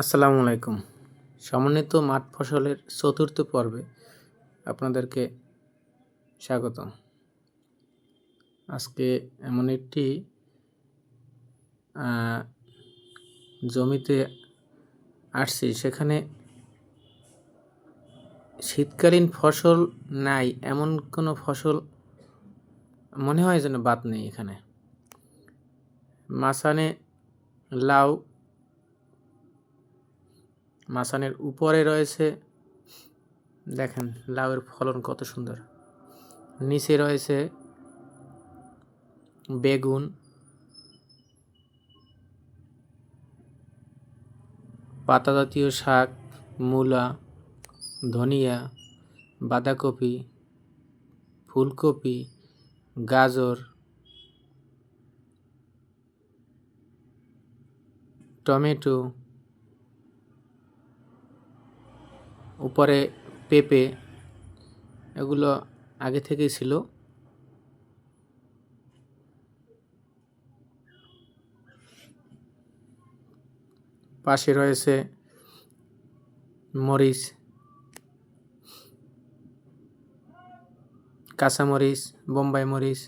আসসালামু আলাইকুম। সমন্বিত মাঠ ফসলের চতুর্থ পর্বে আপনাদেরকে স্বাগতম। আজকে এমন একটি জমিতে আসছি, সেখানে শীতকালীন ফসল নাই, এমন কোনো ফসল মনে হয় যেন বাদ নেই এখানে। মাসানে লাউ মাসানের উপরে রয়েছে, দেখেন লাউয়ের ফলন কত সুন্দর। নিচে রয়েছে বেগুন পাতা জাতীয় শাক, মূলা, ধনিয়া, বাঁধাকপি, ফুলকপি, গাজর, টমেটো উপরে পেঁপে এগুলো আগে থেকেই ছিল। পাশে রয়েছে মরিচ কাঁচামরিচ বোম্বাই মরিচ